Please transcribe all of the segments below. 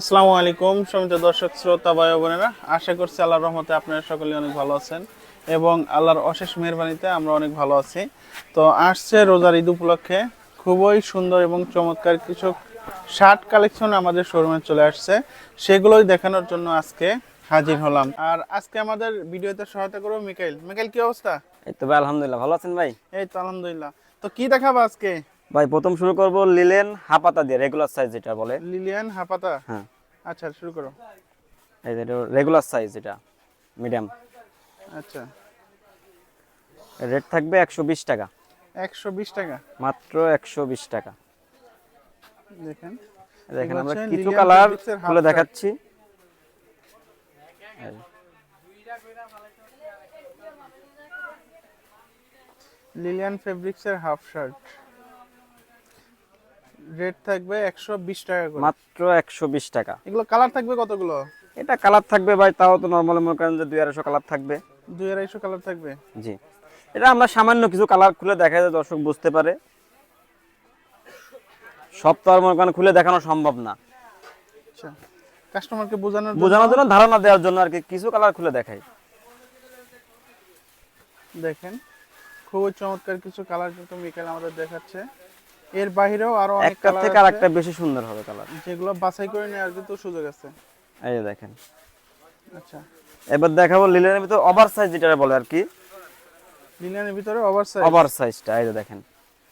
আসসালামু আলাইকুম সমিত দর্শক শ্রোতা ভাই বোনেরা। আশা করছি আল্লাহর রহমতে আপনারা সকলে অনেক ভালো আছেন এবং আল্লাহর অশেষ মেহরবানিতে আমরা অনেক ভালো আছি। তো আসছে রোজার ঈদ উপলক্ষে খুবই সুন্দর এবং চমৎকার কিছু শার্ট কালেকশন আমাদের শোরুমে চলে আসছে। সেগুলোই দেখানোর জন্য আজকে হাজির হলাম। আর আজকে আমাদের ভিডিওতে সহায়তা করব মিকাইল। মিকাইল কি অবস্থা? এই তো ভাই আলহামদুলিল্লাহ। ভালো আছেন ভাই? এই তো আলহামদুলিল্লাহ। তো কি দেখাবো আজকে? ভাই প্রথম শুরু করব লিলেন হাপাতা দিয়ে রেগুলার সাইজ যেটা বলে। লিলিয়ান হাপাতা? হ্যাঁ। আচ্ছা শুরু করো। এই যে রেগুলার সাইজ এটা মিডিয়াম আচ্ছা। রেট থাকবে একশো বিশ টাকা। একশো বিশ টাকা? মাত্র একশো বিশ টাকা। দেখেন। দেখেন আমরা কিছু কালার খুলে দেখাচ্ছি। লিলিয়ান ফেব্রিক্সের হাফ শার্ট রেট থাকবে একশো বিশ টাকা করে। মাত্র একশো বিশ টাকা। এগুলো কালার থাকবে কতগুলো? এটা কালার থাকবে ভাই তাও তো নর্মাল মনে করেন যে দুই আড়াইশো কালার থাকবে। দুই আড়াইশো কালার থাকবে? জি। এটা আমরা সামান্য কিছু কালার খুলে দেখা যায় দর্শক বুঝতে পারে। সব তো আর মনে করেন খুলে দেখানো সম্ভব না। আচ্ছা কাস্টমারকে বোঝানোর বোঝানোর জন্য ধারণা দেওয়ার জন্য আর কি কিছু কালার খুলে দেখাই। দেখেন খুবই চমৎকার কিছু কালার কিন্তু মিকেল আমাদের দেখাচ্ছে। এর বাইরেও আরও অনেক একটা কালার থেকে আর একটা বেশি সুন্দর হবে কালার যেগুলো বাছাই করে নেওয়ার কিন্তু সুযোগ আছে। এই যে দেখেন। আচ্ছা। এবার দেখাবো লিলেনের ভিতর ওভার সাইজ যেটা বলে আর কি। লিলিয়ানের ভিতরে ওভার সাইজ ওভার সাইজটা এই যে দেখেন।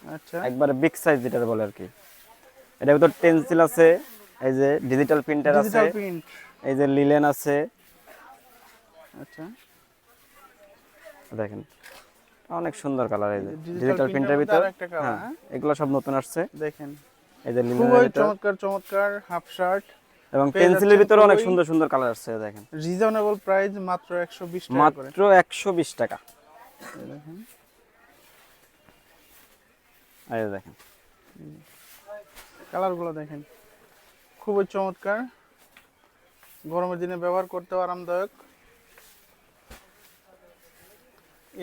আচ্ছা। একবারে বিগ সাইজ যেটা বলে আর কি। এটার ভিতর টেন্সিল আছে এই যে ডিজিটাল প্রিন্টার আছে ডিজিটাল প্রিন্ট এই যে লিলেন আছে। আচ্ছা। দেখেন। অনেক সুন্দর কালার এই যে। ডিজিটাল প্রিন্টার ভিতর? হ্যাঁ হ্যাঁ? এগুলো সব নতুন আসছে। দেখেন। এই যে খুবই চমৎকার চমৎকার হাফ শার্ট এবং পেন্সিলের ভিতরে অনেক সুন্দর সুন্দর কালার আসছে দেখেন। রিজনেবল প্রাইস মাত্র একশো বিশ টাকা করে। মাত্র একশো বিশ টাকা। দেখেন। এই দেখেন। কালারগুলো দেখেন। খুবই চমৎকার। গরমের দিনে ব্যবহার করতেও আরামদায়ক।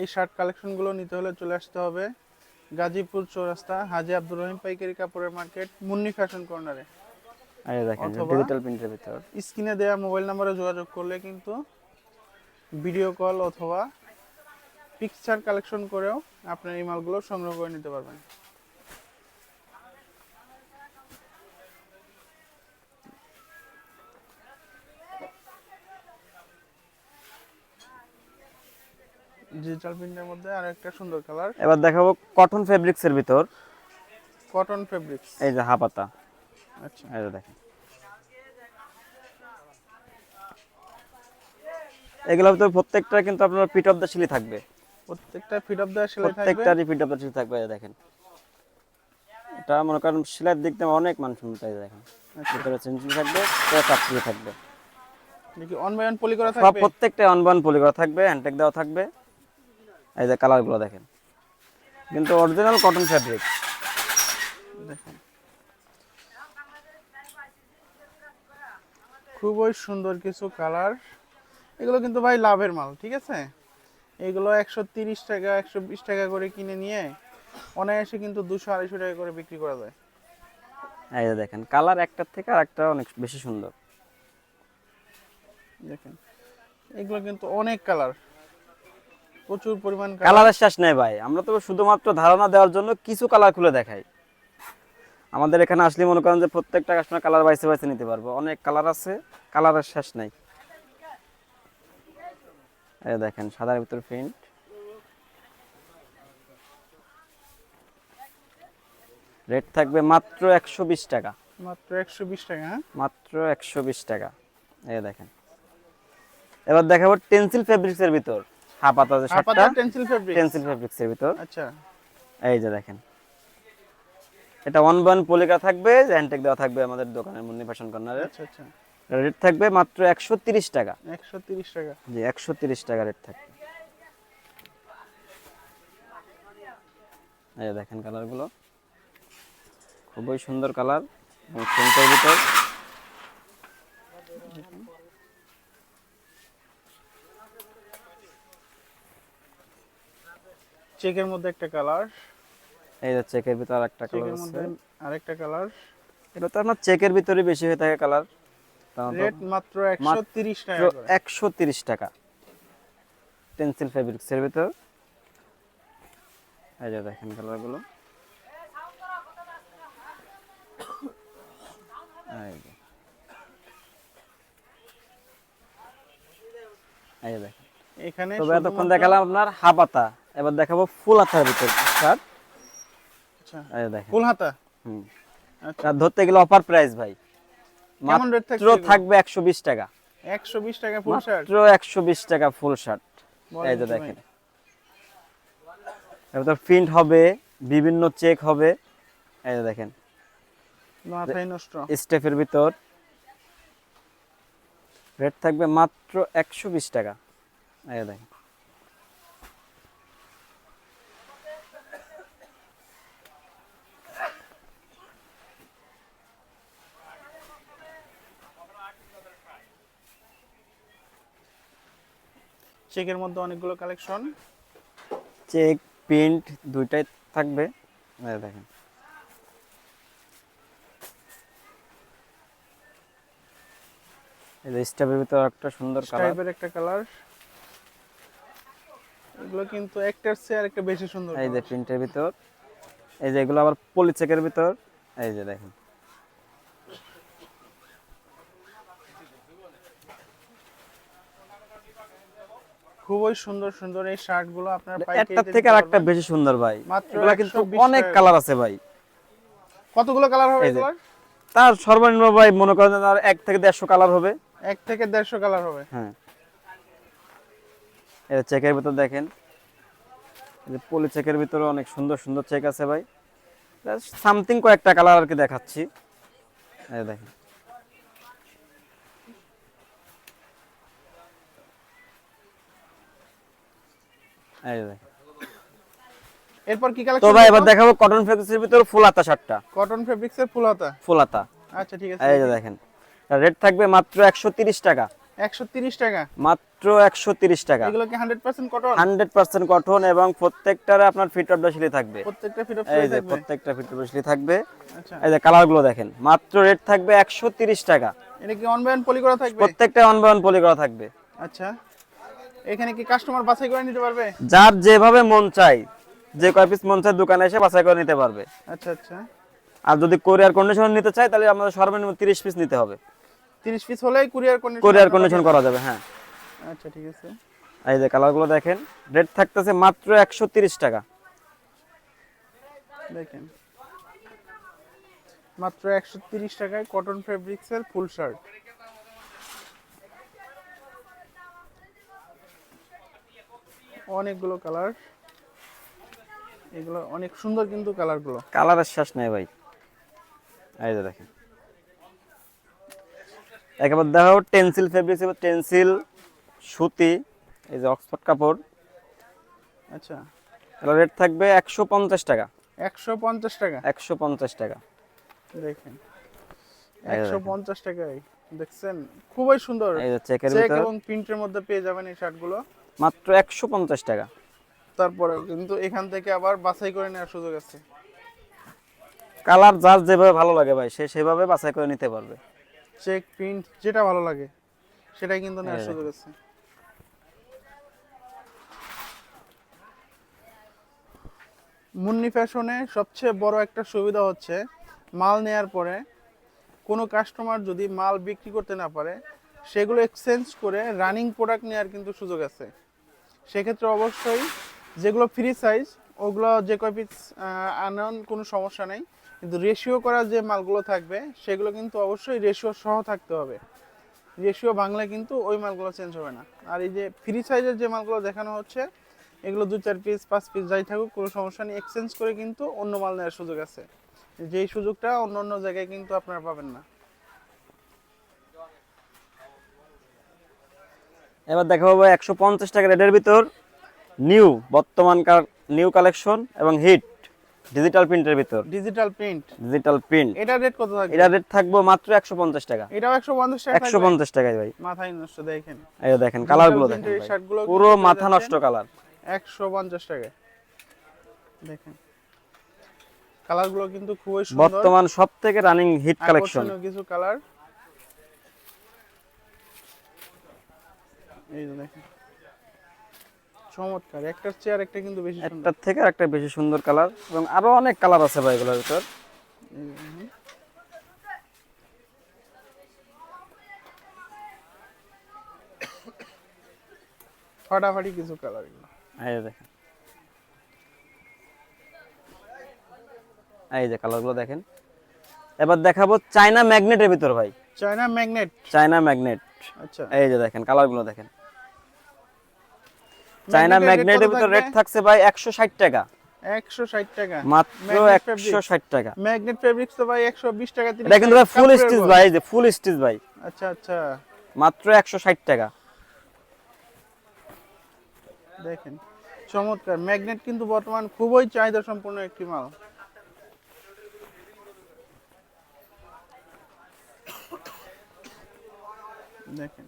এই শার্ট কালেকশনগুলো নিতে হলে চলে আসতে হবে গাজীপুর চৌরাস্তা হাজি আব্দুর রহিম পাইকারি কাপড়ের মার্কেট মুন্নি ফ্যাশন কর্নারে এই যে ডিজিটাল প্রিন্টের ভিতর। স্ক্রিনে দেওয়া মোবাইল নাম্বারে যোগাযোগ করলে কিন্তু ভিডিও কল অথবা পিকচার কালেকশন করেও আপনার এই মালগুলো সংগ্রহ করে নিতে পারবেন। ডিজিটাল প্রিন্টের মধ্যে আর একটা সুন্দর কালার এবার দেখাবো কটন ফেব্রিক্সের ভিতর। কটন ফেব্রিক্স এই যে হাপাতা। আচ্ছা। এই যে দেখেন। এগুলোর ভিতর প্রত্যেকটা কিন্তু আপনার পিট অফ দ্য শিলি থাকবে। প্রত্যেকটা ফিট অফ দেওয়া সেলাই থাকবে। প্রত্যেকটারই পিট অফ দ্য শিলি থাকবে দেখেন। এটা মনে করেন সেলাইয়ের দিক থেকে অনেক মান সুন্দর দেখেন। ভিতরে চেঞ্জিং থাকবে পুরো চাকরি থাকবে। দেখি অন বাই অন পলি করা থাকবে? প্রত্যেকটা অনবান পলি করা থাকবে হ্যান্ডটেক দেওয়া থাকবে। এই যে কালারগুলো দেখেন। কিন্তু অরিজিনাল কটন ফ্যাব্রিক দেখেন। খুবই সুন্দর কিছু কালার। এগুলো কিন্তু ভাই লাভের মাল ঠিক আছে? এগুলো একশো তিরিশ টাকা একশো বিশ টাকা করে কিনে নিয়ে অনায়াসে কিন্তু দুশো আড়াইশো টাকা করে বিক্রি করা যায়। এই যে দেখেন কালার একটার থেকে আর একটা অনেক বেশি সুন্দর। দেখেন এগুলো কিন্তু অনেক কালার। প্রচুর পরিমাণ কালারের শেষ নেই ভাই। আমরা তো শুধুমাত্র ধারণা দেওয়ার জন্য কিছু কালার খুলে দেখাই। আমাদের এখানে আসলে মনে করেন যে প্রত্যেকটা কাস্টমার কালার বাইসে বাইসে নিতে পারব। অনেক কালার আছে কালারের শেষ নাই। এই দেখেন সাদার ভিতর প্রিন্ট রেট থাকবে মাত্র একশো বিশ টাকা। মাত্র একশো বিশ টাকা হ্যাঁ? মাত্র একশো বিশ টাকা। এই দেখেন। এবার দেখাবো টেন্সিল ফেব্রিক্সের ভিতর। হাফাতা যে হাপাতা শার্টটা টেন্সিল ফেব্রিক টেন্সিল ফেব্রিক্সের ভিতর। আচ্ছা। এই যে দেখেন। এটা ওয়ান বান পলিকা থাকবে হ্যান্ডটেক দেওয়া থাকবে আমাদের দোকানের মুন্নি ফ্যাশন কর্নারে আচ্ছা আচ্ছা। রেট থাকবে মাত্র একশো তিরিশ টাকা। একশো তিরিশ টাকা। জি একশো তিরিশ টাকা রেট থাকবে। এই দেখেন কালারগুলো খুবই সুন্দর কালার এবং প্রিন্টের ভিতর। চেকের মধ্যে একটা কালার। এই যে চেকের ভিতর একটা কালার চেকের আছে মধ্যে আরেকটা কালার। এটা তো আপনার চেকের ভিতরে বেশি হয়ে থাকে কালার রেট মাত্র একশো তিরিশ টাকা করে। একশো তিরিশ টাকা। পেন্সিল ফেব্রিক্সের ভিতর। এই যে দেখেন কালারগুলো এই যে। দেখেন। এখানে তবে এতক্ষণ দেখালাম আপনার হাফাতা এবার দেখাবো ফুল হাতার ভিতর শার্ট আচ্ছা, এই দেখেন। ফুল হাতা? হুম। আচ্ছা। ধরতে গেলে অফার প্রাইস ভাই। মাত্র থাকবে একশো বিশ টাকা। একশো বিশ টাকা ফুল শার্ট মাত্র একশো বিশ টাকা ফুল শার্ট এই যে দেখেন? এবার প্রিন্ট হবে বিভিন্ন চেক হবে। এই যে দেখেন। মাথায় নষ্ট। স্টেপের ভিতর। রেট থাকবে মাত্র একশো বিশ টাকা। এই দেখেন। চেকের মধ্যে অনেকগুলো কালেকশন। চেক প্রিন্ট দুইটাই থাকবে। দেখেন। এই যে ভিতর একটা সুন্দর কালার। একটা কালার। এগুলো কিন্তু একটার চেয়ে আর একটা বেশি সুন্দর এই যে প্রিন্টের ভিতর। এই যে এগুলো আবার পলি চেকের ভিতর। এই যে দেখেন। খুবই সুন্দর সুন্দর এই শার্টগুলো আপনার একটার থেকে আর একটা বেশি সুন্দর ভাই। এগুলা কিন্তু অনেক কালার আছে ভাই। কতগুলো কালার হবে এগুলোর? তার সর্বনিম্ন ভাই মনে করেন আর এক থেকে দেড়শো কালার হবে। এক থেকে দেড়শো কালার হবে। হ্যাঁ। এই চেকের ভিতর দেখেন। পলি চেকের ভিতরে অনেক সুন্দর সুন্দর চেক আছে ভাই। সামথিং কয়েকটা কালার আর কি দেখাচ্ছি। দেখেন এই যে দেখেন এরপর কি তো ভাই এবার দেখাবো? কটন ফেব্রিক্সের ভিতরে ফুল হাতা শার্টটা কটন ফুল হাতা? ফুল হাতা। আচ্ছা ঠিক আছে। এই যে দেখেন রেট থাকবে মাত্র একশো তিরিশ টাকা। একশো তিরিশ টাকা? মাত্র একশো তিরিশ টাকা। এগুলো কি hundred percent cotton hundred percent cotton এবং প্রত্যেকটার আপনার ফিট অফ থাকবে। প্রত্যেকটা ফিট অফ এই যে প্রত্যেকটা ফিট অফ থাকবে। আচ্ছা। এই যে কালারগুলো দেখেন মাত্র রেট থাকবে একশো তিরিশ টাকা। এটা কি অনলাইন পলি করা থাকবে? প্রত্যেকটা বাই ওয়ান পলি করা থাকবে। আচ্ছা। এখানে কি কাস্টমার বাছাই করে নিতে পারবে? যার যেভাবে মন চাই যে কয় পিস মন চাই দোকানে এসে বাছাই করে নিতে পারবে। আচ্ছা আচ্ছা। আর যদি কোরিয়ার কন্ডিশন নিতে চাই তাহলে আমাদের সর্বনিম্ন তিরিশ পিস নিতে হবে। তিরিশ পিস হলেই কুরিয়ার কন্ডিশন কোরিয়ার কন্ডিশন করা যাবে হ্যাঁ। আচ্ছা ঠিক আছে। এই যে কালারগুলো দেখেন রেট থাকতেছে মাত্র একশো তিরিশ টাকা। দেখেন। মাত্র একশো তিরিশ টাকায় কটন ফেব্রিক্সের ফুল শার্ট অনেকগুলো কালার এগুলো অনেক সুন্দর কিন্তু কালারগুলো কালারের শেষ নেই ভাই। এই যে দেখেন। একেবারে দেখো টেন্সিল ফেব্রিক্স এবং টেন্সিল সুতি এই যে অক্সফোর্ড কাপড়। আচ্ছা। এগুলো রেট থাকবে একশো পঞ্চাশ টাকা। একশো পঞ্চাশ টাকা? একশো পঞ্চাশ টাকা। দেখেন। একশো। পঞ্চাশ টাকায়। দেখছেন? খুবই সুন্দর। এই যে চেক ভিতর। এবং প্রিন্টের মধ্যে পেয়ে যাবেন এই শার্টগুলো মাত্র একশো পঞ্চাশ টাকা। তারপরে কিন্তু এখান থেকে আবার বাছাই করে নেওয়ার সুযোগ আছে। কালার যার যেভাবে ভালো লাগে ভাই সে সেভাবে বাছাই করে নিতে পারবে। চেক প্রিন্ট যেটা ভালো লাগে সেটাই কিন্তু নেওয়ার সুযোগ আছে। মুন্নি ফ্যাশনে সবচেয়ে বড় একটা সুবিধা হচ্ছে মাল নেয়ার পরে কোনো কাস্টমার যদি মাল বিক্রি করতে না পারে সেগুলো এক্সচেঞ্জ করে রানিং প্রোডাক্ট নেওয়ার কিন্তু সুযোগ আছে। সেক্ষেত্রে অবশ্যই যেগুলো ফ্রি সাইজ ওগুলো যে কয় পিস আনন কোনো সমস্যা নেই। কিন্তু রেশিও করা যে মালগুলো থাকবে, সেগুলো কিন্তু অবশ্যই রেশিও সহ থাকতে হবে। রেশিও বাংলা কিন্তু ওই মালগুলো চেঞ্জ হবে না। আর এই যে ফ্রি সাইজের যে মালগুলো দেখানো হচ্ছে, এগুলো দু চার পিস পাঁচ পিস যাই থাকুক, কোনো সমস্যা নেই। এক্সচেঞ্জ করে কিন্তু অন্য মাল নেওয়ার সুযোগ আছে। যেই সুযোগটা অন্য অন্য জায়গায় কিন্তু আপনারা পাবেন না। এবার দেখা পাবো একশো পঞ্চাশ টাকা রেটের ভিতর নিউ বর্তমানকার নিউ কালেকশন এবং হিট ডিজিটাল প্রিন্টের ভিতর। ডিজিটাল প্রিন্ট ডিজিটাল প্রিন্ট এটার রেট কত থাকবে? এটা রেট থাকব মাত্র একশো পঞ্চাশ টাকা। এটাও একশো পঞ্চাশ টাকা একশো থাকবে? পঞ্চাশ টাকায় ভাই। মাথায় নষ্ট দেখেন। এই দেখেন কালারগুলো print দেখেন পুরো মাথা নষ্ট কালার। একশো পঞ্চাশ টাকায়। দেখেন। কালারগুলো কিন্তু খুবই সুন্দর। বর্তমান সব থেকে রানিং হিট কালেকশন কিছু কালার। এই যে দেখেন। চমৎকার একটার চেয়ার একটা কিন্তু বেশি সুন্দর। একটার থেকে একটা বেশি সুন্দর কালার এবং আরও অনেক কালার আছে ভাই এগুলোর ভিতর। ফাটাফাটি কিছু কালার এগুলো। এই দেখেন। এই যে কালারগুলো দেখেন। এবার দেখাবো চায়না ম্যাগনেটের ভিতর ভাই। China magnet. China magnet. আচ্ছা। এই যে দেখেন কালারগুলো দেখেন। চায়না ম্যাগনেটের ভিতর রেট থাকছে ভাই একশো ষাট টাকা। একশো ষাট টাকা। মাত্র Magnet একশো fabric। ষাট টাকা। ম্যাগনেট ফেব্রিক্স তো ভাই একশো বিশ টাকা দিন এটা কিন্তু ভাই ফুল স্টিচ ভাই যে ফুল স্টিচ ভাই। আচ্ছা আচ্ছা। মাত্র একশো ষাট টাকা। দেখেন চমৎকার। ম্যাগনেট কিন্তু বর্তমান খুবই চাহিদা সম্পন্ন একটি মাল। দেখেন।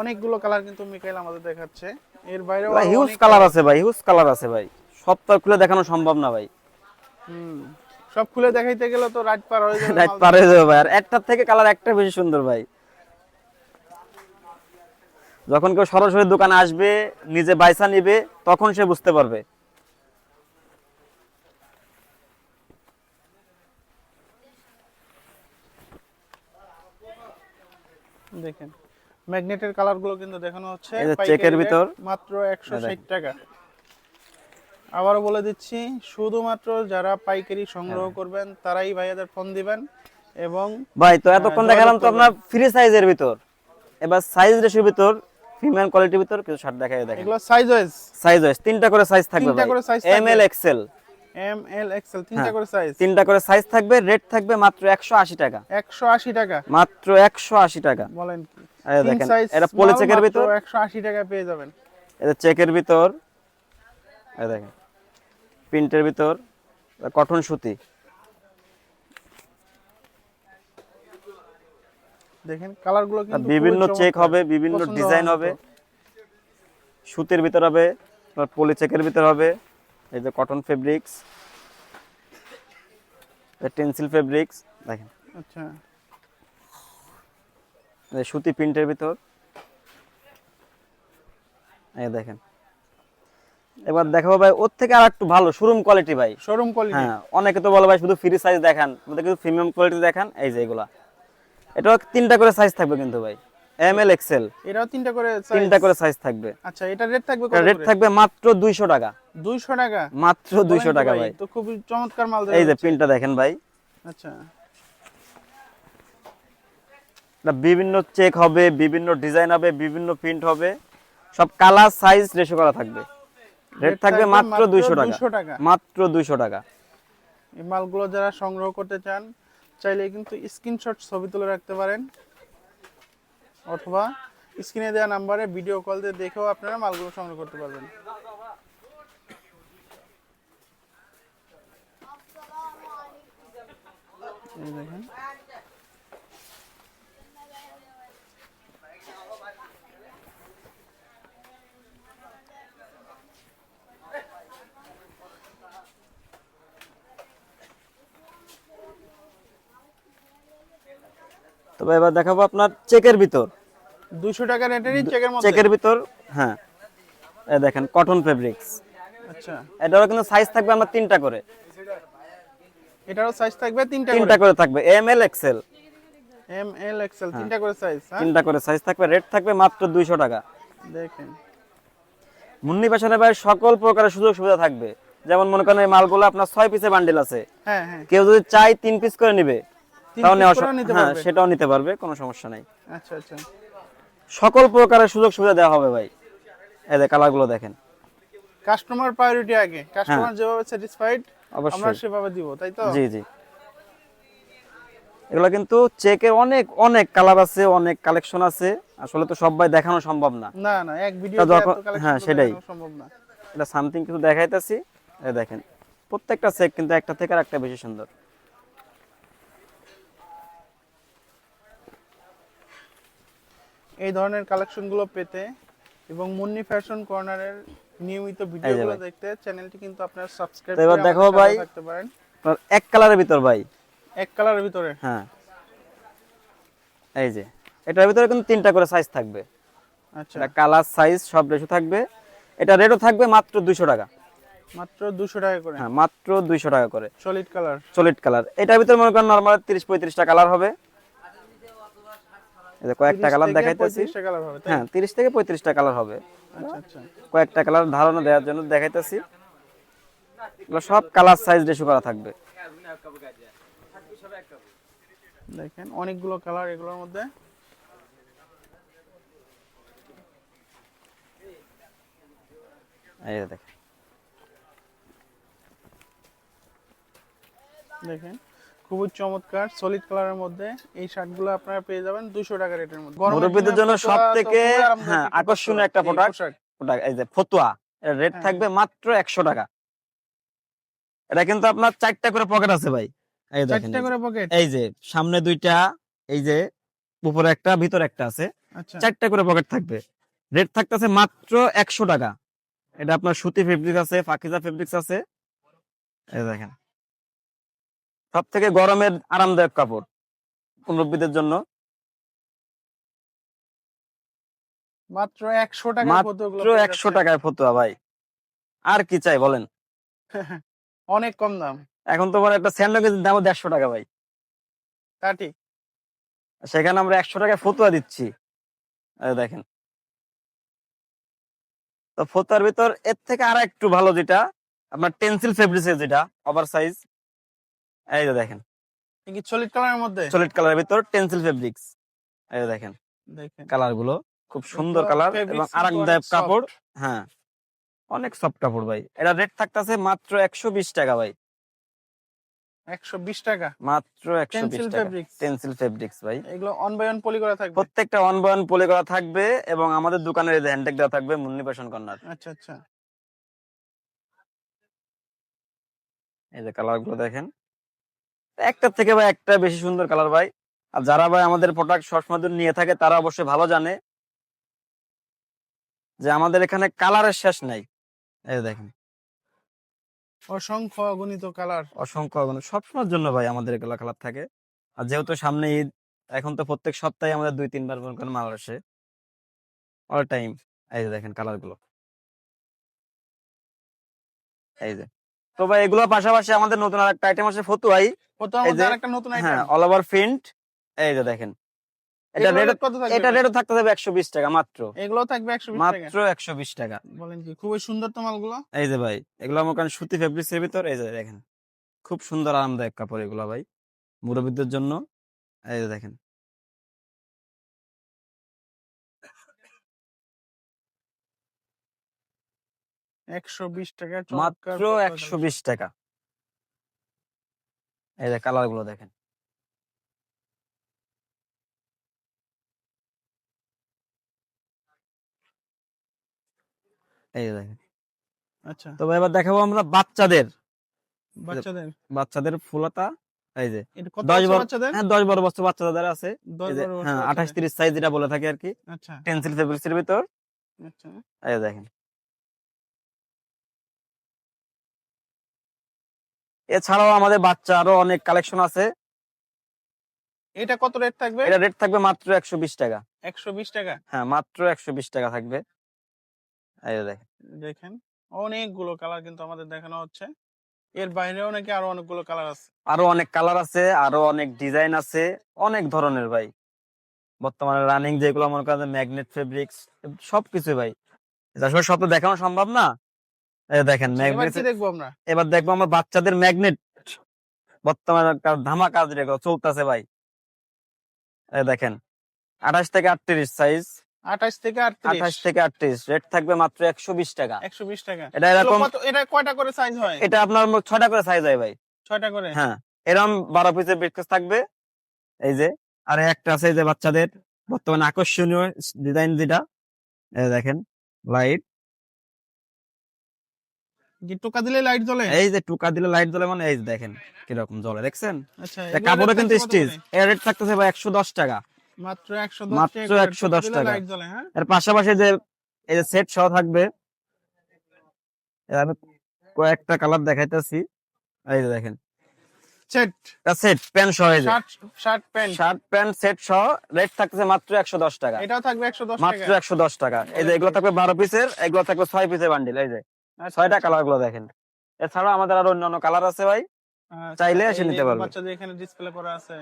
অনেকগুলো কালার কিন্তু মিকাইল আমাদের দেখাচ্ছে। এর বাইরেও আরও হিউজ কালার আছে ভাই হিউজ কালার আছে ভাই। সব তো খুলে দেখানো সম্ভব না ভাই। হুম। সব খুলে দেখাইতে গেলে তো রাত পার হয়ে যাবে রাত পার হয়ে যাবে ভাই আর একটার থেকে কালার একটা বেশি সুন্দর ভাই। যখন কেউ সরাসরি দোকানে আসবে নিজে বাইসা নিবে তখন সে বুঝতে পারবে। দেখেন। ম্যাগনেটের কালারগুলো কিন্তু দেখানো হচ্ছে। চেকের ভিতর। মাত্র একশো ষাট টাকা। আবারও বলে দিচ্ছি শুধুমাত্র যারা পাইকারি সংগ্রহ হ্যাঁ। করবেন তারাই ভাইয়াদের ফোন দিবেন এবং ভাই তো এতক্ষণ হ্যাঁ, দেখালাম তো আপনার ফ্রি সাইজের ভিতর। এবার সাইজ রেশির ভিতর ফিমেল কোয়ালিটির ভিতর কিছু শার্ট দেখাই দেখেন। এগুলো সাইজ ওয়াইজ সাইজ ওয়াইজ তিনটা করে সাইজ থাকবে তিনটা করে size M. L XL M L XL তিনটা হ্যাঁ। করে সাইজ তিনটা করে সাইজ থাকবে রেট থাকবে মাত্র একশো আশি টাকা। একশো আশি টাকা। মাত্র একশো আশি টাকা। বলেন কি? দেখেন এটা পলি চেকের ভিতর। একশো আশি টাকা পেয়ে যাবেন। এটা চেকের ভিতর। এই দেখেন প্রিন্টের ভিতর কটন সুতি। দেখেন কালারগুলো কিন্তু বিভিন্ন চেক হবে বিভিন্ন ডিজাইন হবে। সুতির ভিতর হবে পলি চেকের ভিতর হবে। এই যে কটন ফেব্রিক্স টেন্সিল ফেব্রিক্স দেখেন। আচ্ছা। সুতি প্রিন্টের ভিতর। এই দেখেন। এবার দেখাবো ভাই ওর থেকে আর একটু ভালো শোরুম কোয়ালিটি ভাই। শোরুম কোয়ালিটি হ্যাঁ অনেকে তো বলে ভাই শুধু ফ্রি সাইজ দেখান আমাদের কিন্তু প্রিমিয়াম কোয়ালিটি দেখান এই যে এগুলা। এটাও তিনটা করে সাইজ থাকবে কিন্তু ভাই। এম এল এক্সেল এটাও তিনটা করে তিনটা করে সাইজ থাকবে। আচ্ছা এটা রেট থাকবে কত রেট থাকবে মাত্র দুইশো টাকা। দুইশো টাকা? মাত্র দুইশো বলেন তো টাকা ভাই। তো খুবই চমৎকার মাল এই যে প্রিন্টটা দেখেন ভাই। আচ্ছা। বিভিন্ন চেক হবে বিভিন্ন ডিজাইন হবে বিভিন্ন প্রিন্ট হবে। সব কালার সাইজ রেশো করা থাকবে। রেট থাকবে মাত্র দুইশো টাকা। 200 টাকা। মাত্র দুইশো টাকা। এই মালগুলো যারা সংগ্রহ করতে চান চাইলে কিন্তু স্ক্রিনশট ছবি তুলে রাখতে পারেন। অথবা স্ক্রিনে দেওয়া নাম্বারে ভিডিও কল দিয়ে দেখেও আপনারা মালগুলো সংগ্রহ করতে পারবেন। দেখেন। তবে এবার দেখাবো আপনার চেকের ভিতর। টাকা রেটেরই চেকের মধ্যে? চেকের ভিতর হ্যাঁ। এই দেখেন কটন ফেব্রিক্স আচ্ছা। এটারও কিন্তু সাইজ থাকবে আমার তিনটা করে। এটারও সাইজ থাকবে তিনটা তিনটা করে থাকবে। M L XL M L XL তিনটা করে সাইজ হ্যাঁ? তিনটা করে সাইজ থাকবে রেট থাকবে মাত্র দুইশো টাকা। দেখেন। মুন্নি ফ্যাশনে ভাই সকল প্রকারের সুযোগ সুবিধা থাকবে। যেমন মনে করেন এই মালগুলো আপনার ছয় পিসের বান্ডিল আছে। হ্যাঁ হ্যাঁ। কেউ যদি চাই তিন পিস করে নিবে তাও নেওয়া হ্যাঁ সেটাও নিতে পারবে কোনো সমস্যা নাই। আচ্ছা আচ্ছা। সকল প্রকারের সুযোগ সুবিধা দেওয়া হবে ভাই। এই যে কালারগুলো দেখেন। কাস্টমার প্রায়োরিটি আগে। কাস্টমার যেভাবে স্যাটিসফাইড আমরা সেভাবে দিব তাই তো? জি জি। এগুলো কিন্তু চেকের অনেক অনেক কালার আছে অনেক কালেকশন আছে। আসলে তো সবাই দেখানো সম্ভব না। না না এক ভিডিও তা যখন- হ্যাঁ, সেটাই। সম্ভব না। এটা সামথিং কিছু দেখাইতেছি। এই দেখেন প্রত্যেকটা চেক কিন্তু একটা থেকে আর একটা বেশি সুন্দর। এই ধরনের কালেকশনগুলো পেতে এবং মুন্নি ফ্যাশন কর্নারের নিয়মিত ভিডিওগুলো। দেখতে চ্যানেলটি কিন্তু আপনারা সাবস্ক্রাইব এবার দেখো ভাই। থাকতে পারেন। এক কালারের ভিতর ভাই। এক কালারের ভিতরে? হ্যাঁ। এই যে এটার ভিতরে কিন্তু তিনটা করে সাইজ থাকবে। আচ্ছা। এটা কালার সাইজ সব রেশো থাকবে। এটা রেটও থাকবে মাত্র দুইশো টাকা। মাত্র দুশো টাকা করে? হ্যাঁ মাত্র দুইশো টাকা করে। সলিড কালার সলিড কালার এটার ভিতরে মনে করেন নর্মাল তিরিশ পঁয়ত্রিশটা কালার হবে। কয়েকটা কালার দেখাইতেছি? হ্যাঁ তিরিশ থেকে পঁয়ত্রিশটা কালার হবে। আচ্ছা আচ্ছা। কয়েকটা কালার ধারণা দেওয়ার জন্য দেখাইতেছি। এগুলো সব কালার সাইজ রেশু করা থাকবে। দেখেন অনেকগুলো কালার এগুলোর মধ্যে। এই দেখেন। দেখেন। খুবই চমৎকার সলিড কালারের মধ্যে এই শার্টগুলো আপনারা পেয়ে যাবেন দুশো টাকা রেটের মধ্যে। মুরব্বীদের জন্য সব থেকে হ্যাঁ আকর্ষণীয় একটা প্রোডাক্ট এই যে ফতুয়া এর রেট হ্যাঁ। থাকবে মাত্র একশো টাকা। এটা কিন্তু আপনার চারটা করে পকেট আছে ভাই। এই দেখেন চারটা করে পকেট এই যে সামনে দুইটা এই যে উপরে একটা ভিতরে একটা আছে। আচ্ছা। চারটা করে পকেট থাকবে। রেট থাকতেছে মাত্র একশো টাকা। এটা আপনার সুতি ফেব্রিক আছে পাকিজা ফেব্রিক্স আছে। এই দেখেন। সব থেকে গরমের আরামদায়ক কাপড় মুরব্বীদের জন্য? মাত্র একশো টাকা মাত্র একশো টাকায় ফতুয়া ভাই। আর কি চাই বলেন? অনেক কম দাম। এখন তোমার একটা স্যান্ডউইচের দাম দেড়শো টাকা ভাই। তা ঠিক। সেখানে আমরা একশো টাকায় ফতুয়া দিচ্ছি। দেখেন। তো ফতুয়ার ভিতর এর থেকে আর একটু ভালো যেটা আপনার টেন্সিল ফেব্রিক্সের যেটা ওভার সাইজ। এই যে দেখেন। কি সলিড কালারের মধ্যে? সলিড কালারের ভিতর টেন্সিল ফেব্রিক্স এই যে দেখেন। দেখেন। কালারগুলো খুব সুন্দর কালার এবং আরামদায়ক কাপড়। হ্যাঁ। অনেক সফট কাপড় ভাই। এটা রেট থাকতেছে মাত্র একশো বিশ টাকা ভাই। একশো বিশ টাকা? মাত্র একশো বিশ টাকা। ফেব্রিক্স টেন্সিল ফেব্রিক্স ভাই। এগুলো অন বাই অন পলি করা থাকবে? প্রত্যেকটা ওয়ান বাই ওয়ান পলি করা থাকবে এবং আমাদের দোকানের হ্যান্ডটেক দেওয়া থাকবে মুন্নি ফ্যাশন কর্নার আচ্ছা আচ্ছা। এই যে কালারগুলো দেখেন। একটা থেকে ভাই একটা বেশি সুন্দর কালার ভাই। আর যারা ভাই আমাদের প্রোডাক্ট সবসময় নিয়ে থাকে তারা অবশ্যই ভালো জানে যে আমাদের এখানে কালারের শেষ নাই। এই দেখেন। অসংখ্য অগণিত কালার অসংখ্য অগণিত। সবসময়ের জন্য ভাই আমাদের এগুলো কালার থাকে। আর যেহেতু সামনে ঈদ এখন তো প্রত্যেক সপ্তাহে আমাদের দুই তিনবার করেন মাল আসে। অল টাইম এই যে দেখেন কালারগুলো। এই যে। তো ভাই এগুলোর পাশাপাশি আমাদের নতুন আর একটা আইটেম আছে ফতুয়াই হ্যাঁ অল ওভার প্রিন্ট এই যে দেখেন। এটা রেট এটা রেটও থাকতে হবে একশো বিশ টাকা মাত্র। এগুলো থাকবে একশো মাত্র একশো বিশ টাকা। বলেন কি খুবই সুন্দর তো মালগুলো? এই যে ভাই এগুলো আমার কারণ সুতি ফেব্রিক্স এর ভিতর। এই যে দেখেন খুব সুন্দর আরামদায়ক কাপড় এগুলো ভাই মুরব্বীদের জন্য। এই যে দেখেন একশো বিশ টাকা মাত্র একশো বিশ টাকা। এই যে কালারগুলো দেখেন। এই দেখেন। আচ্ছা। তো ভাই এবার দেখাবো আমরা বাচ্চাদের। বাচ্চাদের? বাচ্চাদের ফুলতা এই যে দশ বাচ্চাদের? হ্যাঁ দশ বারো বছর বাচ্চাদের আছে। হ্যাঁ আঠাশ। তিরিশ সাইজ যেটা বলে থাকে আর কি। আচ্ছা। পেন্সিল ভিতর। আচ্ছা। এই দেখেন। এছাড়াও আমাদের বাচ্চা আরও অনেক কালেকশন আছে। এটা কত রেট থাকবে? এটা রেট থাকবে মাত্র একশো বিশ টাকা। একশো বিশ টাকা? হ্যাঁ মাত্র একশো বিশ টাকা থাকবে। এই দেখেন। দেখেন অনেকগুলো কালার কিন্তু আমাদের দেখানো হচ্ছে। এর বাইরেও নাকি আরও অনেকগুলো কালার আছে। আরও অনেক কালার আছে আরও অনেক ডিজাইন আছে অনেক ধরনের ভাই। বর্তমানে রানিং যেগুলো মনে করেন ম্যাগনেট ফেব্রিক্স সবকিছু ভাই। আসলে সব তো দেখানো সম্ভব না? দেখেন আচ্ছা, এবার ম্যাগনেট দেখব আমরা? এবার দেখব আমরা বাচ্চাদের ম্যাগনেট। বর্তমানে ধামাকা যেগুলো চলতেছে ভাই। দেখেন আঠাশ থেকে আটত্রিশ সাইজ আঠাশ থেকে আঠাশ থেকে আটত্রিশ রেট থাকবে মাত্র একশো বিশ টাকা। একশো বিশ টাকা। এটা এরকম এটা কয়টা করে সাইজ হয়? এটা আপনার ছয়টা করে সাইজ হয় ভাই। ছয়টা করে? হ্যাঁ এরকম বারো পিসের থাকবে। এই যে আর একটা আছে এই যে বাচ্চাদের। বর্তমানে আকর্ষণীয় ডিজাইন যেটা। দেখেন লাইট কি টোকা দিলে লাইট জ্বলে? এই যে টুকা দিলে লাইট জ্বলে মানে এই দেখেন কীরকম জ্বলে দেখছেন? আচ্ছা কাপড়ে কিন্তু স্টিচ এর রেট থাকতেছে ভাই একশো দশ টাকা। মাত্র 110 টাকা। লাইট জ্বলে হ্যাঁ? এর পাশাপাশি যে এই যে সেট সহ থাকবে আমি কয়েকটা কালার দেখাইতেছি। এই যে দেখেন। সেট সেট প্যান্ট সহ এই যে। Shirt shirt pant shirt pant set সহ রেট থাকতেছে মাত্র একশো দশ টাকা। এটাও থাকবে একশো দশ মাত্র টাকা? একশো দশ টাকা। এই যে এগুলো থাকবে বারো পিসের এগুলো থাকবে ছয় পিসের বান্ডিল এই যে। ছয়টা আচ্ছা। কালারগুলো দেখেন। এছাড়া আমাদের আরও অন্যান্য কালার আছে ভাই। আচ্ছা, চাইলে এসে নিতে পারবে। বাচ্চাদের এখানে ডিসপ্লে করা আছে।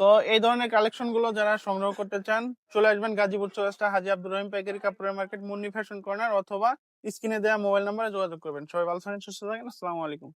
তো এই ধরনের কালেকশনগুলো যারা সংগ্রহ করতে চান চলে আসবেন গাজীপুর চৌরাস্তা হাজি আব্দুর রহিম পাইকারি কাপড়ের মার্কেট মুন্নি ফ্যাশন কর্নার অথবা স্ক্রিনে দেওয়া মোবাইল নাম্বারে যোগাযোগ করবেন। সবাই ভালো থাকেন সুস্থ থাকেন। আসসালামু আলাইকুম।